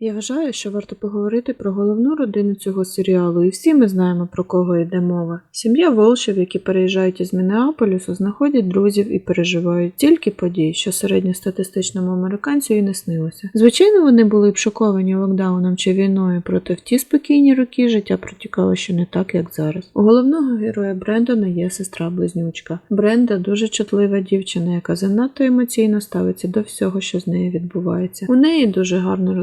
Я вважаю, що варто поговорити про головну родину цього серіалу, і всі ми знаємо, про кого йде мова. Сім'я Волшев, які переїжджають із Мінеаполісу, знаходять друзів і переживають тільки подій, що середньостатистичному американцю і не снилося. Звичайно, вони були б шоковані локдауном чи війною, проте в ті спокійні роки життя протікало ще не так, як зараз. У головного героя Брендона є сестра-близнючка. Бренда дуже чутлива дівчина, яка занадто емоційно ставиться до всього, що з нею відбувається. У неї дуже гарно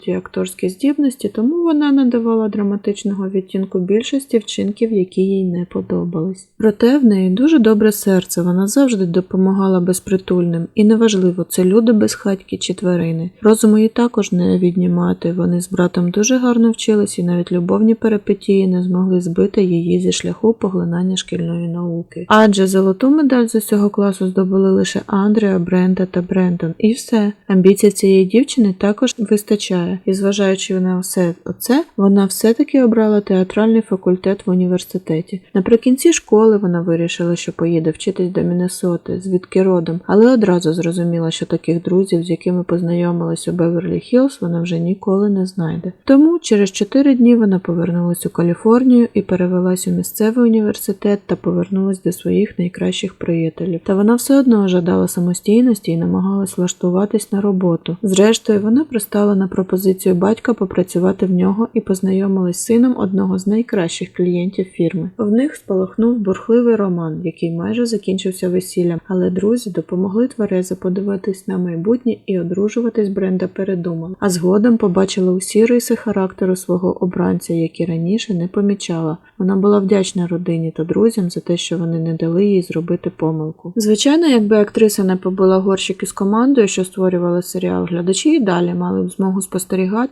розвинуті акторські здібності, тому вона надавала драматичного відтінку більшості вчинків, які їй не подобались. Проте в неї дуже добре серце, вона завжди допомагала безпритульним, і неважливо, це люди безхатьки чи тварини. Розуму їй також не віднімати. Вони з братом дуже гарно вчились, і навіть любовні перипетії не змогли збити її зі шляху поглинання шкільної науки. Адже золоту медаль з усього класу здобули лише Андрія, Бренда та Брендон. І все. Амбіцій цієї дівчини також вистачає, і зважаючи на все оце, вона все-таки обрала театральний факультет в університеті. Наприкінці школи вона вирішила, що поїде вчитись до Міннесоти, звідки родом, але одразу зрозуміла, що таких друзів, з якими познайомилась у Беверлі Хіллз, вона вже ніколи не знайде. Тому через чотири дні вона повернулась у Каліфорнію і перевелась у місцевий університет та повернулась до своїх найкращих приятелів. Та вона все одно жадала самостійності і намагалась влаштуватись на роботу. Зрештою, вона пристала на пропозицію батька попрацювати в нього і познайомилась з сином одного з найкращих клієнтів фірми. В них спалахнув бурхливий роман, який майже закінчився весіллям, але друзі допомогли тверезо подивитись на майбутнє і одружуватись Бренда передумала. А згодом побачила усі риси характеру свого обранця, які раніше не помічала. Вона була вдячна родині та друзям за те, що вони не дали їй зробити помилку. Звичайно, якби актриса не побула горщик із командою, що створювала серіал, глядачі і далі мали б змогу спостерігати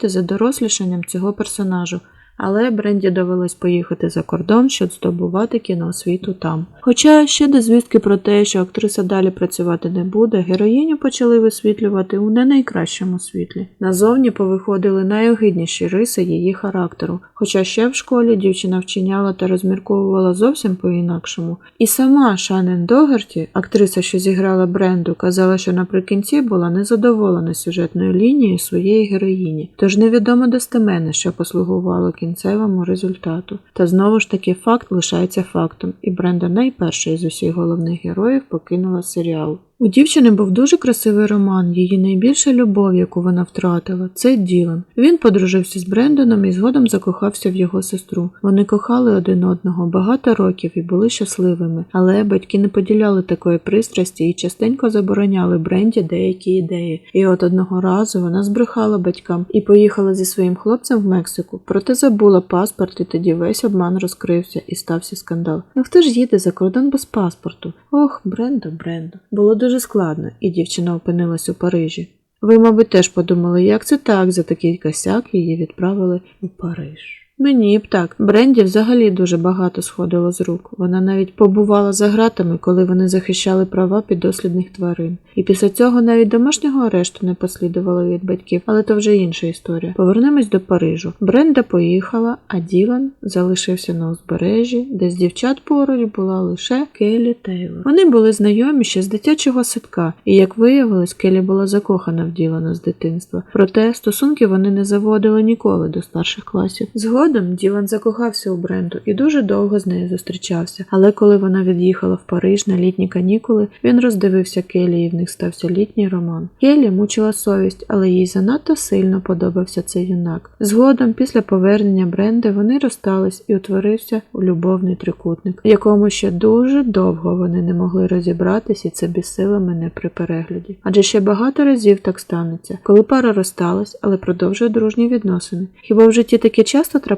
за дорослішанням цього персонажу. Але Бренді довелось поїхати за кордон, щоб здобувати кіноосвіту там. Хоча ще до звістки про те, що актриса далі працювати не буде, героїню почали висвітлювати у не найкращому світлі. Назовні повиходили найогидніші риси її характеру. Хоча ще в школі дівчина вчиняла та розмірковувала зовсім по-інакшому. І сама Шанен Догерті, актриса, що зіграла Бренду, казала, що наприкінці була незадоволена сюжетною лінією своєї героїні, тож невідомо достеменно, що послугувало кінцевому результату. Та знову ж таки факт лишається фактом, і Бренда найперша з усіх головних героїв покинула серіал. У дівчини був дуже красивий роман, її найбільша любов, яку вона втратила, це Ділан. Він подружився з Брендоном і згодом закохався в його сестру. Вони кохали один одного багато років і були щасливими, але батьки не поділяли такої пристрасті і частенько забороняли Бренді деякі ідеї. І от одного разу вона збрехала батькам і поїхала зі своїм хлопцем в Мексику, проте забула паспорт, і тоді весь обман розкрився і стався скандал. Ну хто ж їде за кордон без паспорту? Ох, Брендо, Брендо. Було дуже складно, і дівчина опинилась у Парижі. Ви, мабуть, теж подумали, як це так, за такий косяк її відправили у Париж. Мені б так. Бренді взагалі дуже багато сходило з рук. Вона навіть побувала за ґратами, коли вони захищали права піддослідних тварин. І після цього навіть домашнього арешту не послідувало від батьків, але то вже інша історія. Повернемось до Парижу. Бренда поїхала, а Ділан залишився на узбережжі, де з дівчат поруч була лише Келі Тейлор. Вони були знайомі ще з дитячого садка, і як виявилось, Келі була закохана в Ділана з дитинства. Проте стосунки вони не заводили ніколи до старших класів. Згодом Ділан закохався у Бренду і дуже довго з нею зустрічався. Але коли вона від'їхала в Париж на літні канікули, він роздивився Келі і в них стався літній роман. Келі мучила совість, але їй занадто сильно подобався цей юнак. Згодом, після повернення Бренди, вони розстались і утворився любовний трикутник, в якому ще дуже довго вони не могли розібратись, і це бісило мене при перегляді. Адже ще багато разів так станеться, коли пара розсталась, але продовжує дружні відносини. Хіба в житті таке часто трапляється?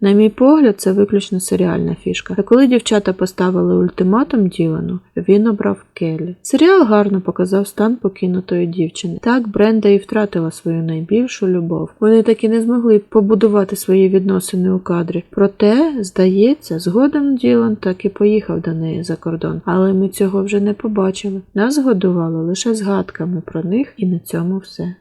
На мій погляд, це виключно серіальна фішка. Та коли дівчата поставили ультиматум Ділану, він обрав Келі. Серіал гарно показав стан покинутої дівчини. Так Бренда і втратила свою найбільшу любов. Вони так і не змогли побудувати свої відносини у кадрі. Проте, здається, згодом Ділан так і поїхав до неї за кордон. Але ми цього вже не побачили. Нас годували лише згадками про них, і на цьому все.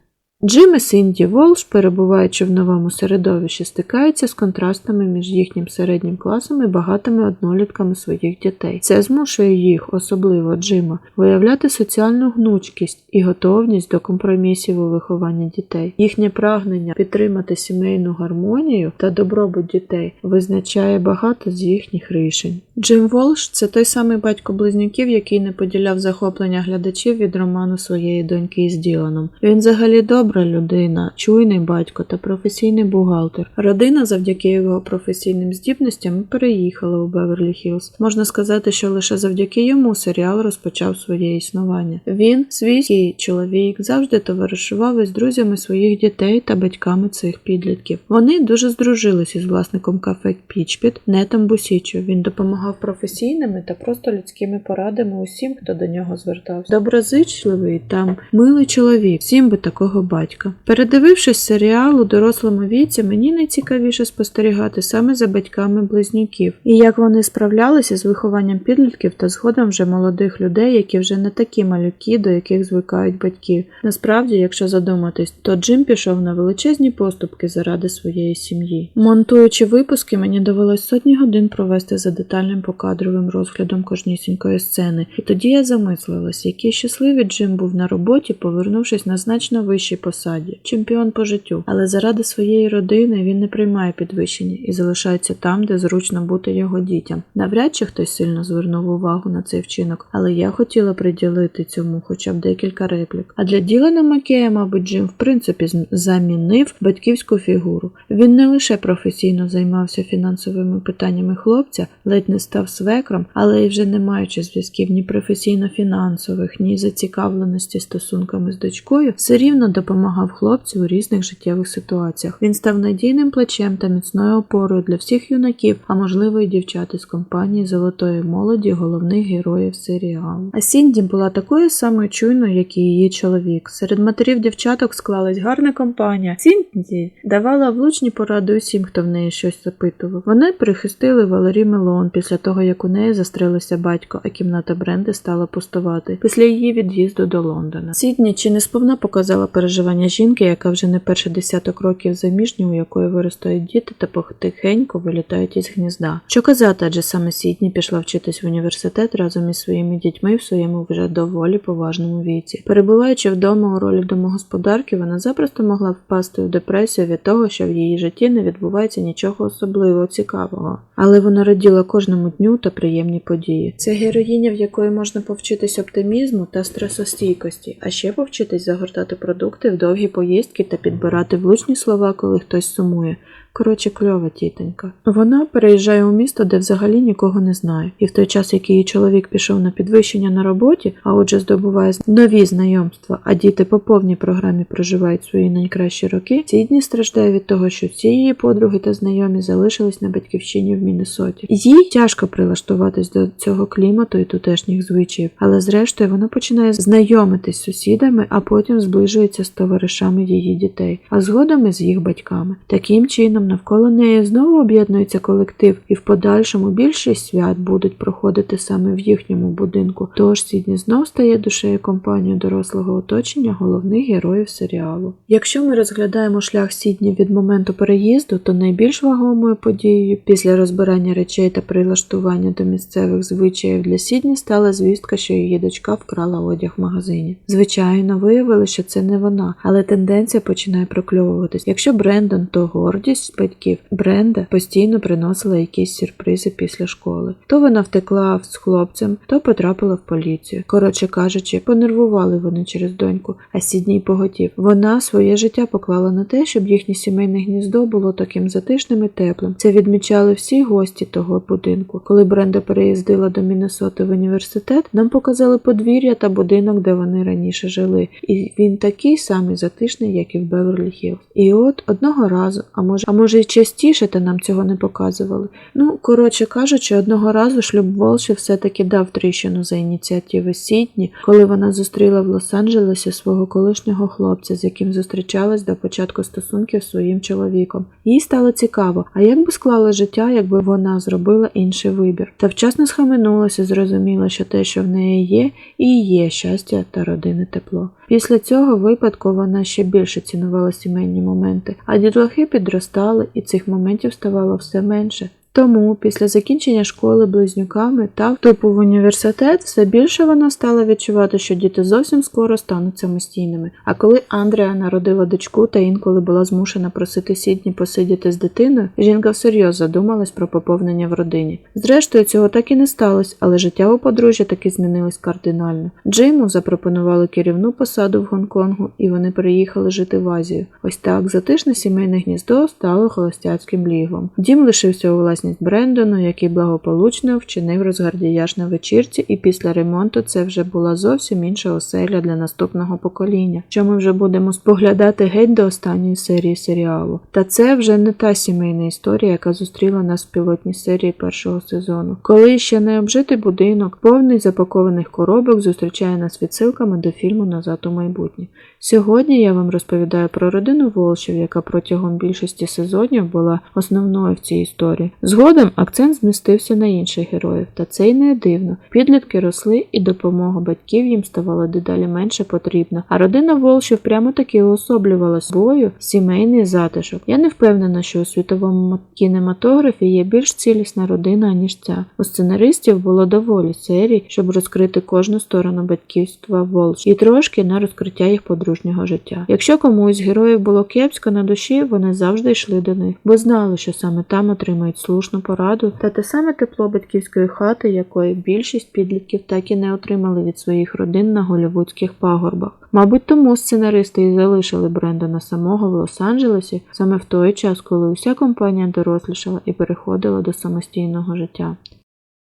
Джим і Синді Волш, перебуваючи в новому середовищі, стикаються з контрастами між їхнім середнім класом і багатими однолітками своїх дітей. Це змушує їх, особливо Джима, виявляти соціальну гнучкість і готовність до компромісів у вихованні дітей. Їхнє прагнення підтримати сімейну гармонію та добробут дітей визначає багато з їхніх рішень. Джим Волш це той самий батько близнюків, який не поділяв захоплення глядачів від роману своєї доньки із Діланом. Він взагалі добра людина, чуйний батько та професійний бухгалтер. Родина, завдяки його професійним здібностям, переїхала у Беверлі Хіллз. Можна сказати, що лише завдяки йому серіал розпочав своє існування. Він, свійський чоловік, завжди товаришував із друзями своїх дітей та батьками цих підлітків. Вони дуже здружились із власником кафе Пічпіт Нетом Бусічо. Він допомагав професійними та просто людськими порадами усім, хто до нього звертався. Доброзичливий та милий чоловік, всім би такого батька. Передивившись серіал у дорослому віці, мені найцікавіше спостерігати саме за батьками близнюків і як вони справлялися з вихованням підлітків та згодом вже молодих людей, які вже не такі малюки, до яких звикають батьки. Насправді, якщо задуматись, то Джим пішов на величезні поступки заради своєї сім'ї. Монтуючи випуски, мені довелось сотні годин провести за детальним покадровим розглядом кожнісінької сцени, і тоді я замислилась, який щасливий Джим був на роботі, повернувшись на значно вищій посаді, чемпіон по життю. Але заради своєї родини він не приймає підвищення і залишається там, де зручно бути його дітям. Навряд чи хтось сильно звернув увагу на цей вчинок, але я хотіла приділити цьому хоча б декілька реплік. А для Ділана Макея, мабуть, Джим в принципі замінив батьківську фігуру. Він не лише професійно займався фінансовими питаннями хлопця, ледь не став свекром, але й вже не маючи зв'язків ні професійно-фінансових, ні зацікавленості стосунками з дочкою, все рівно допомагав хлопцю у різних життєвих ситуаціях. Він став надійним плечем та міцною опорою для всіх юнаків, а можливо й дівчат із компанії золотої молоді, головних героїв серіалу. А Сінді була такою самою чуйною, як і її чоловік. Серед матерів дівчаток склалась гарна компанія. Сінді давала влучні поради усім, хто в неї щось запитував. Вони прихистили Валері Мелон після того, як у неї застрелився батько, а кімната Бренди стала пустувати після її від'їзду до Лондона. Сідні чи не сповна показала переживання жінки, яка вже не перший десяток років заміжня, у якої виростають діти та потихеньку вилітають із гнізда. Що казати, адже саме Сідні пішла вчитись в університет разом із своїми дітьми в своєму вже доволі поважному віці. Перебуваючи вдома у ролі домогосподарки, вона запросто могла впасти у депресію від того, що в її житті не відбувається нічого особливого цікавого. Але вона раділа кожному дню та приємні події. Це героїня, в якої можна повчитись оптимізму та стресостійкості, а ще повчитись загортати продукти в довгі поїздки та підбирати влучні слова, коли хтось сумує. Коротше, кльова тітонька. Вона переїжджає у місто, де взагалі нікого не знає. І в той час, як її чоловік пішов на підвищення на роботі, а отже здобуває нові знайомства, а діти по повній програмі проживають свої найкращі роки, ці дні страждає від того, що всі її подруги та знайомі залишились на батьківщині в Міннесоті. Їй тяжко прилаштуватись до цього клімату і тутешніх звичаїв, але зрештою вона починає знайомитись з сусідами, а потім зближується з товаришами її дітей, а згодом із їх батьками. Таким чином навколо неї знову об'єднується колектив, і в подальшому більшість свят будуть проходити саме в їхньому будинку. Тож Сідні знов стає душею компанії дорослого оточення головних героїв серіалу. Якщо ми розглядаємо шлях Сідні від моменту переїзду, то найбільш вагомою подією після розбирання речей та прилаштування до місцевих звичаїв для Сідні стала звістка, що її дочка вкрала одяг в магазині. Звичайно, виявили, що це не вона, але тенденція починає прокльовуватись. Якщо Брендон, то гордість батьків Бренда постійно приносила якісь сюрпризи після школи. То вона втекла з хлопцем, то потрапила в поліцію. Коротше кажучи, понервували вони через доньку, а Сідній поготів. Вона своє життя поклала на те, щоб їхнє сімейне гніздо було таким затишним і теплим. Це відмічали всі гості того будинку. Коли Бренда переїздила до Міннесоти в університет, нам показали подвір'я та будинок, де вони раніше жили. І він такий самий затишний, як і в Беверлі Хіллз. І от одного разу, а може, а може й частіше, та нам цього не показували. Ну, коротше кажучи, одного разу шлюб Волші все-таки дав тріщину за ініціативи Сідні, коли вона зустріла в Лос-Анджелесі свого колишнього хлопця, з яким зустрічалась до початку стосунків з своїм чоловіком. Їй стало цікаво, а як би склало життя, якби вона зробила інший вибір. Та вчасно схаменулася, зрозуміла, що те, що в неї є, і є щастя та родинне тепло. Після цього випадку вона ще більше цінувала сімейні моменти, а дітлахи підростали, і цих моментів ставало все менше. Тому після закінчення школи близнюками та вступу в університет все більше вона стала відчувати, що діти зовсім скоро стануть самостійними. А коли Андрія народила дочку та інколи була змушена просити Сідні посидіти з дитиною, жінка всерйоз задумалась про поповнення в родині. Зрештою, цього так і не сталося, але життя у подружжя таки змінилось кардинально. Джиму запропонували керівну посаду в Гонконгу, і вони переїхали жити в Азію. Ось так затишне сімейне гніздо стало холостяцьким лігвом. Дім лишився у власній власність Брендону, який благополучно вчинив розгардіяж на вечірці, і після ремонту це вже була зовсім інша оселя для наступного покоління, що ми вже будемо споглядати геть до останньої серії серіалу. Та це вже не та сімейна історія, яка зустріла нас в пілотній серії першого сезону, коли ще не обжитий будинок, повний запакованих коробок, зустрічає нас відсилками до фільму Назад у майбутнє. Сьогодні я вам розповідаю про родину Волшів, яка протягом більшості сезонів була основною в цій історії. Згодом акцент змістився на інших героїв, та це й не дивно. Підлітки росли і допомога батьків їм ставала дедалі менше потрібна. А родина Волшів прямо таки уособлювала собою сімейний затишок. Я не впевнена, що у світовому кінематографі є більш цілісна родина, ніж ця. У сценаристів було доволі серій, щоб розкрити кожну сторону батьківства Волш і трошки на розкриття їх подружнього життя. Якщо комусь героїв було кепсько на душі, вони завжди йшли до них, бо знали, що саме там отримають слушну пораду та те саме тепло батьківської хати, якої більшість підлітків так і не отримали від своїх родин на голівудських пагорбах. Мабуть, тому сценаристи і залишили Брендона самого в Лос-Анджелесі саме в той час, коли уся компанія дорослішала і переходила до самостійного життя.